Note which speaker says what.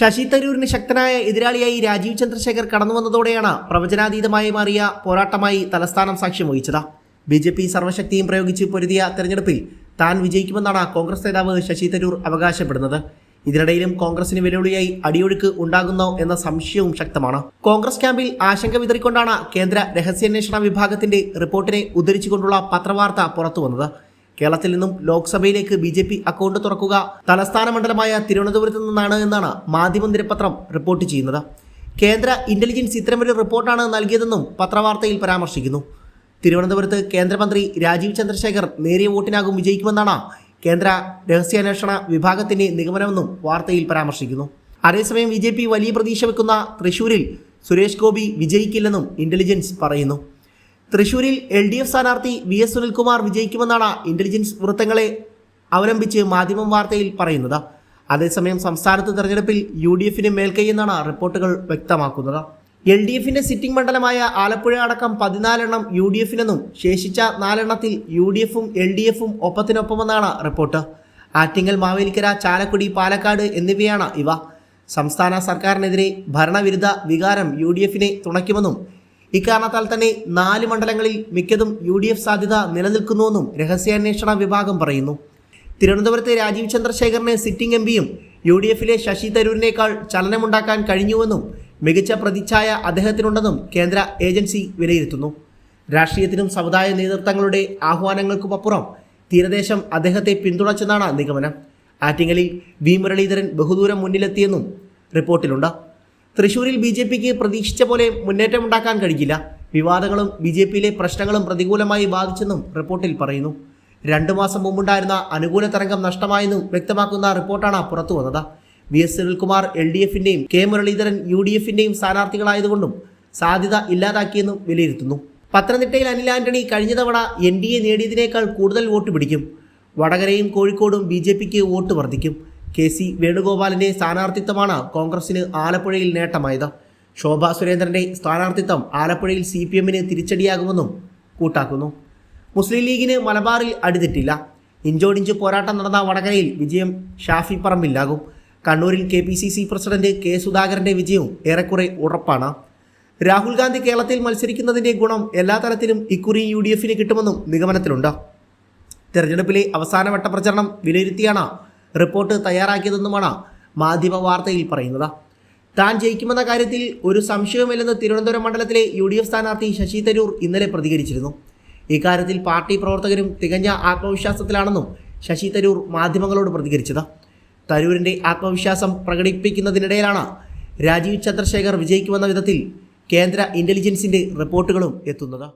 Speaker 1: ശശി തരൂരിന് ശക്തനായ എതിരാളിയായി രാജീവ് ചന്ദ്രശേഖർ കടന്നു വന്നതോടെയാണ് പ്രവചനാതീതമായി മാറിയ പോരാട്ടമായി തലസ്ഥാനം സാക്ഷ്യം വഹിച്ചത്. ബി ജെ പി സർവശക്തിയും പ്രയോഗിച്ച് പൊരുതിയ തെരഞ്ഞെടുപ്പിൽ താൻ വിജയിക്കുമെന്നാണ് കോൺഗ്രസ് നേതാവ് ശശി തരൂർ അവകാശപ്പെടുന്നത്. ഇതിനിടയിലും കോൺഗ്രസിന് വെല്ലുവിളിയായി അടിയൊഴുക്ക് ഉണ്ടാകുന്നോ എന്ന സംശയവും ശക്തമാണ്. കോൺഗ്രസ് ക്യാമ്പിൽ ആശങ്ക വിതറിക്കൊണ്ടാണ് കേന്ദ്ര രഹസ്യാന്വേഷണ വിഭാഗത്തിന്റെ റിപ്പോർട്ടിനെ ഉദ്ധരിച്ചുകൊണ്ടുള്ള പത്രവാർത്ത പുറത്തുവന്നത്. കേരളത്തിൽ നിന്നും ലോക്സഭയിലേക്ക് ബി ജെ പി അക്കൗണ്ട് തുറക്കുക തലസ്ഥാന മണ്ഡലമായ തിരുവനന്തപുരത്ത് നിന്നാണ് എന്നാണ് മാധ്യമ ദിനപത്രം റിപ്പോർട്ട് ചെയ്യുന്നത്. കേന്ദ്ര ഇന്റലിജൻസ് ഇത്തരമൊരു റിപ്പോർട്ടാണ് നൽകിയതെന്നും പത്രവാർത്തയിൽ പരാമർശിക്കുന്നു. തിരുവനന്തപുരത്ത് കേന്ദ്രമന്ത്രി രാജീവ് ചന്ദ്രശേഖർ നേരിയ വോട്ടിനാകും വിജയിക്കുമെന്നാണ് കേന്ദ്ര രഹസ്യാന്വേഷണ വിഭാഗത്തിന്റെ നിഗമനമെന്നും വാർത്തയിൽ പരാമർശിക്കുന്നു. അതേസമയം ബി വലിയ പ്രതീക്ഷ വെക്കുന്ന തൃശൂരിൽ സുരേഷ് ഗോപി വിജയിക്കില്ലെന്നും ഇന്റലിജൻസ് പറയുന്നു. തൃശൂരിൽ എൽ ഡി എഫ് സ്ഥാനാർത്ഥി വി എസ് സുനിൽകുമാർ വിജയിക്കുമെന്നാണ് ഇന്റലിജൻസ് വൃത്തങ്ങളെ അവലംബിച്ച് മാധ്യമം വാർത്തയിൽ പറയുന്നത്. അതേസമയം സംസ്ഥാനത്ത് തെരഞ്ഞെടുപ്പിൽ യു ഡി എഫിന് മേൽക്കൈയെന്നാണ് റിപ്പോർട്ടുകൾ വ്യക്തമാക്കുന്നത്. എൽ ഡി എഫിന്റെ സിറ്റിംഗ് മണ്ഡലമായ ആലപ്പുഴ അടക്കം പതിനാലെണ്ണം യു ഡി എഫിനെന്നും ശേഷിച്ച നാലെണ്ണത്തിൽ യു ഡി എഫും എൽ ഡി എഫും ഒപ്പത്തിനൊപ്പമെന്നാണ് റിപ്പോർട്ട്. ആറ്റിങ്ങൽ മാവേലിക്കര ചാലക്കുടി പാലക്കാട് എന്നിവയാണ് ഇവ. സംസ്ഥാന സർക്കാരിനെതിരെ ഭരണവിരുദ്ധ വികാരം യു ഡി എഫിനെ തുണയ്ക്കുമെന്നും ഇക്കാരണത്താൽ തന്നെ നാല് മണ്ഡലങ്ങളിൽ മിക്കതും യു ഡി എഫ് സാധ്യത നിലനിൽക്കുന്നുവെന്നും രഹസ്യാന്വേഷണ വിഭാഗം പറയുന്നു. തിരുവനന്തപുരത്തെ രാജീവ് ചന്ദ്രശേഖറിനെ സിറ്റിംഗ് എം പിയും യു ഡി എഫിലെ ശശി തരൂരിനേക്കാൾ ചലനമുണ്ടാക്കാൻ കഴിഞ്ഞുവെന്നും മികച്ച പ്രതിച്ഛായ അദ്ദേഹത്തിനുണ്ടെന്നും കേന്ദ്ര ഏജൻസി വിലയിരുത്തുന്നു. രാഷ്ട്രീയത്തിനും സമുദായ നേതൃത്വങ്ങളുടെ ആഹ്വാനങ്ങൾക്കുമപ്പുറം തീരദേശം അദ്ദേഹത്തെ പിന്തുണച്ചെന്നാണ് നിഗമനം. ആറ്റിങ്ങലിൽ വി മുരളീധരൻ ബഹുദൂരം മുന്നിലെത്തിയെന്നും റിപ്പോർട്ടിലുണ്ട്. തൃശൂരിൽ ബി ജെ പിക്ക് പ്രതീക്ഷിച്ച പോലെ മുന്നേറ്റം ഉണ്ടാക്കാൻ കഴിയില്ല വിവാദങ്ങളും ബി ജെ പിയിലെ പ്രശ്നങ്ങളും പ്രതികൂലമായി ബാധിച്ചെന്നും റിപ്പോർട്ടിൽ പറയുന്നു. രണ്ടു മാസം മുമ്പുണ്ടായിരുന്ന അനുകൂല തരംഗം നഷ്ടമായെന്നും വ്യക്തമാക്കുന്ന റിപ്പോർട്ടാണ് പുറത്തു വന്നത്. V S Sunilkumar L D എഫിന്റെയും K Muraleedharan U D എഫിന്റെയും സ്ഥാനാർത്ഥികളായതുകൊണ്ടും സാധ്യത ഇല്ലാതാക്കിയെന്നും വിലയിരുത്തുന്നു. പത്തനംതിട്ടയിൽ അനിൽ ആന്റണി കഴിഞ്ഞ തവണ എൻ ഡി എ നേടിയതിനേക്കാൾ കൂടുതൽ വോട്ട് പിടിക്കും. വടകരയും കോഴിക്കോടും ബി ജെ പിക്ക് വോട്ട് വർദ്ധിക്കും. കെ സി വേണുഗോപാലിന്റെ സ്ഥാനാർത്ഥിത്വമാണ് കോൺഗ്രസിന് ആലപ്പുഴയിൽ നേട്ടമായത്. ശോഭ സുരേന്ദ്രന്റെ സ്ഥാനാർത്ഥിത്വം ആലപ്പുഴയിൽ സി പി എമ്മിന് തിരിച്ചടിയാകുമെന്നും കൂട്ടാക്കുന്നു. മുസ്ലിം ലീഗിന് മലബാറിൽ അടിതെറ്റില്ല. ഇഞ്ചോടിഞ്ച് പോരാട്ടം നടന്ന വടകരയിൽ വിജയം ഷാഫി പറമ്പില്ലാകും കണ്ണൂരിൽ K P C C president K സുധാകരന്റെ വിജയവും ഏറെക്കുറെ ഉറപ്പാണ്. രാഹുൽ ഗാന്ധി കേരളത്തിൽ മത്സരിക്കുന്നതിന്റെ ഗുണം എല്ലാ തരത്തിലും ഇക്കുറി യു ഡി എഫിന് കിട്ടുമെന്നും നിഗമനത്തിലുണ്ട്. തെരഞ്ഞെടുപ്പിലെ അവസാനവട്ട പ്രചരണം വിലയിരുത്തിയാണ് റിപ്പോർട്ട് തയ്യാറാക്കിയതെന്നുമാണ് മാധ്യമ വാർത്തയിൽ പറയുന്നത്. താൻ ജയിക്കുമെന്ന കാര്യത്തിൽ ഒരു സംശയവുമില്ലെന്ന് തിരുവനന്തപുരം മണ്ഡലത്തിലെ യു ഡി എഫ് സ്ഥാനാർത്ഥി ശശി തരൂർ ഇന്നലെ പ്രതികരിച്ചിരുന്നു. ഇക്കാര്യത്തിൽ പാർട്ടി പ്രവർത്തകരും തികഞ്ഞ ആത്മവിശ്വാസത്തിലാണെന്നും ശശി തരൂർ മാധ്യമങ്ങളോട് പ്രതികരിച്ചത്. തരൂരിന്റെ ആത്മവിശ്വാസം പ്രകടിപ്പിക്കുന്നതിനിടയിലാണ് രാജീവ് ചന്ദ്രശേഖർ വിജയിക്കുമെന്ന വിധത്തിൽ കേന്ദ്ര ഇന്റലിജൻസിന്റെ റിപ്പോർട്ടുകളും എത്തുന്നത്.